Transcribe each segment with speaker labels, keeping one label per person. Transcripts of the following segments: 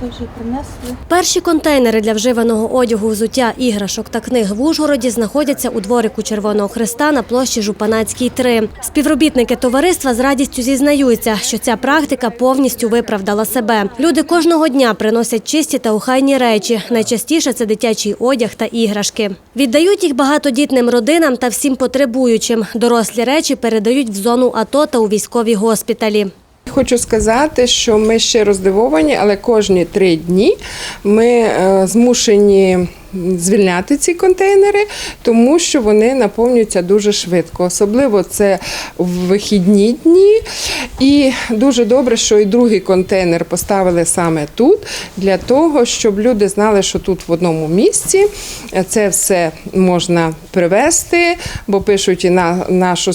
Speaker 1: це вже принесли.
Speaker 2: Перші контейнери для вживаного одягу, взуття, іграшок та книг в Ужгороді знаходяться у дворику Червоного Христа на площі Жупанацькій 3. Співробітники товариства з радістю зізнаються, що ця практика повністю виправдала себе. Люди кожного дня приносять чисті та охайні речі. Найчастіше це дитячий одяг та іграшки. Віддають їх багатодітним родинам та всім потребуючим. Дорослі речі передають в зону АТО та у військові госпіталі.
Speaker 3: Хочу сказати, що ми ще роздивовані, але кожні три дні ми е, змушені звільняти ці контейнери, тому що вони наповнюються дуже швидко. Особливо це в вихідні дні. І дуже добре, що і другий контейнер поставили саме тут, для того, щоб люди знали, що тут в одному місці це все можна привезти, бо пишуть і на нашу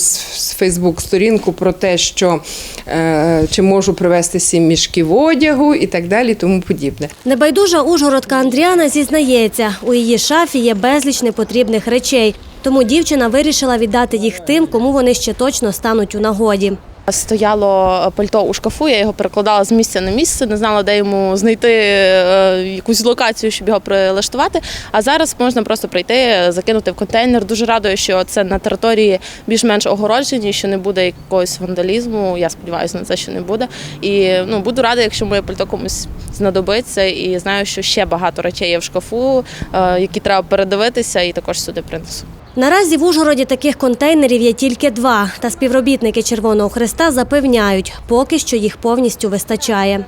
Speaker 3: Фейсбук-сторінку про те, що е, чи можу привезти сім мішків одягу і так далі, тому подібне.
Speaker 2: Небайдужа ужгородка Андріана зізнається, у її шафі є безліч непотрібних речей. Тому дівчина вирішила віддати їх тим, кому вони ще точно стануть у нагоді.
Speaker 4: Стояло пальто у шкафу, я його перекладала з місця на місце, не знала, де йому знайти е, якусь локацію, щоб його прилаштувати. А зараз можна просто прийти, закинути в контейнер. Дуже радую, що це на території більш-менш огороджені, що не буде якогось вандалізму. Я сподіваюся на це, що не буде. І ну буду рада, якщо моє пальто комусь знадобиться. І знаю, що ще багато речей є в шкафу, е, які треба передивитися, і також сюди принесу.
Speaker 2: Наразі в Ужгороді таких контейнерів є тільки два. Та співробітники Червоного Христа запевняють, поки що їх повністю вистачає.